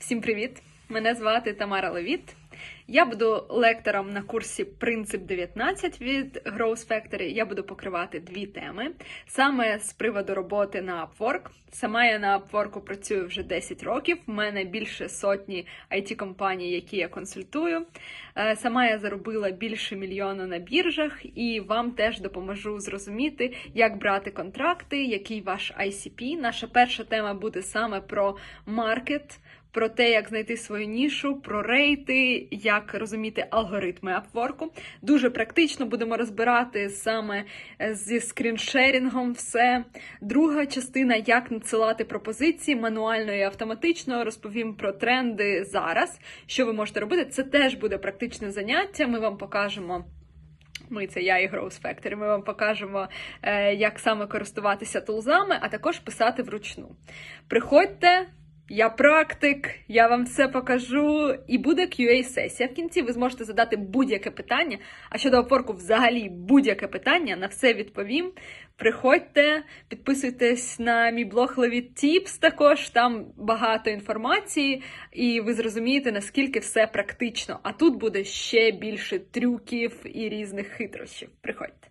Всім привіт! Мене звати Тамара Левіт. Я буду лектором на курсі Принцип 19 від Growth Factory. Я буду покривати дві теми саме з приводу роботи на Upwork. Сама я на Upwork працюю вже 10 років. У мене більше сотні it компаній, які я консультую. Е, Сама я заробила більше мільйона на біржах, і вам теж допоможу зрозуміти, як брати контракти, який ваш ICP. Наша перша тема буде саме про маркет. Про те, як знайти свою нішу, про рейти, як розуміти алгоритми Upwork. Дуже практично будемо розбирати саме е, зі скріншерінгом все. Друга частина, як надсилати пропозиції мануально і автоматично. Розповім про тренди зараз. Що ви можете робити? Це теж буде практичне заняття. Ми вам покажемо. Ми це я і Growth Factory. Ми вам покажемо, е, як саме користуватися тулзами, а також писати вручну. Приходьте. Я практик, я вам все покажу. І буде QA-сесія. В кінці ви зможете задати будь-яке питання. А щодо опорку, взагалі будь-яке питання, на все відповім. Приходьте, підписуйтесь на мій блог Levit Tips також, там багато інформації, і ви зрозумієте, наскільки все практично. А тут буде ще більше трюків і різних хитрощів. Приходьте.